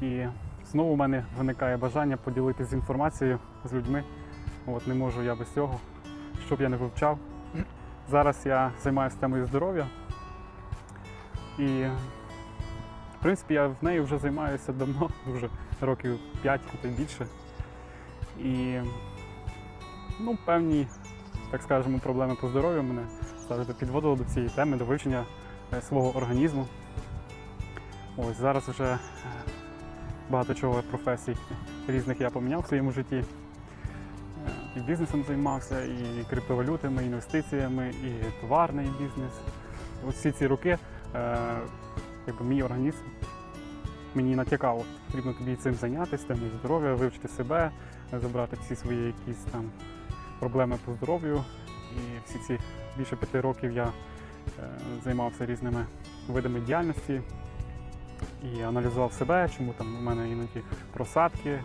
І знову в мене виникає бажання поділитися інформацією з людьми. От не можу я без цього, щоб я не вивчав. Зараз я займаюся темою здоров'я. І в принципі я в неї вже займаюся давно, дуже років 5 та більше. І ну, певні, так скажемо, проблеми по здоров'ю мене завжди підводили до цієї теми, до вивчення е, свого організму. Ось зараз вже е, багато чого професій різних я поміняв в своєму житті. Е, І бізнесом займався, і криптовалютами, і інвестиціями, і товарний бізнес. От всі ці роки е, якби мій організм мені натякав, потрібно тобі цим зайнятися, темою здоров'я, вивчити себе, забрати всі свої якісь там проблеми по здоров'ю. І всі ці більше п'яти років я е, займався різними видами діяльності і аналізував себе, чому там у мене іноді просадки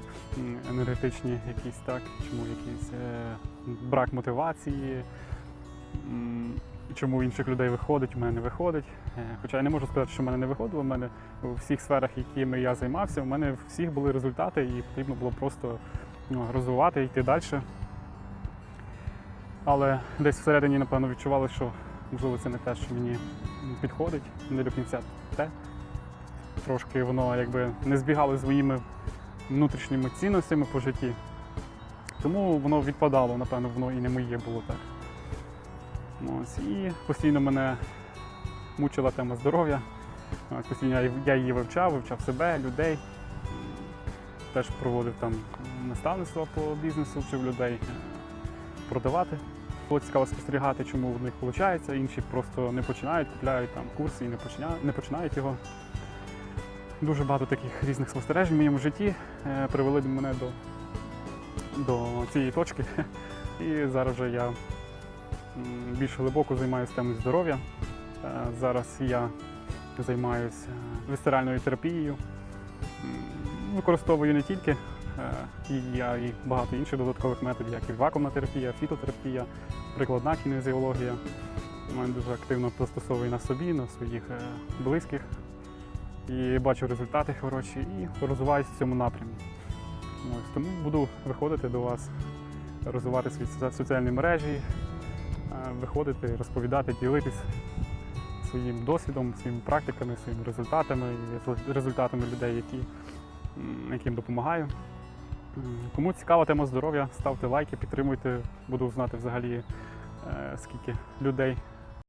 енергетичні, якісь так, чому якийсь е, брак мотивації, чому у інших людей виходить, у мене не виходить. Е, Хоча я не можу сказати, що в мене не виходило. У мене у всіх сферах, якими я займався, у мене всіх були результати, і потрібно було просто ну, розвивати, йти далі. Але десь всередині, напевно, відчували, що можливо це не те, що мені підходить, не до кінця те. Трошки воно якби не збігало з моїми внутрішніми цінностями по житті. Тому воно відпадало, напевно, воно і не моє було так. Ось, і постійно мене мучила тема здоров'я. Постійно я- її вивчав, вивчав себе, людей. Теж проводив там наставництво по бізнесу, вчив людей продавати. Було цікаво спостерігати, чому в них виходить, інші просто не починають, купляють там курси і не починають, не починають його. Дуже багато таких різних спостережень в моєму житті е, привели мене до, до цієї точки. І зараз вже я більш глибоко займаюся темою здоров'я. Е, Зараз я займаюся вистеральною терапією. Використовую не тільки е, я і багато інших додаткових методів, як і вакуумна терапія, фітотерапія, прикладна кінезіологія. Мене дуже активно застосовую на собі, на своїх близьких. І бачу результати хороші і розвиваюся в цьому напрямі. Ось, тому буду виходити до вас, розвивати свої соціальні мережі, е, виходити, розповідати, ділитись своїм досвідом, своїми практиками, своїми результатами, результатами людей, які, яким допомагаю. Кому цікава тема здоров'я, ставте лайки, підтримуйте. Буду знати взагалі, е, скільки людей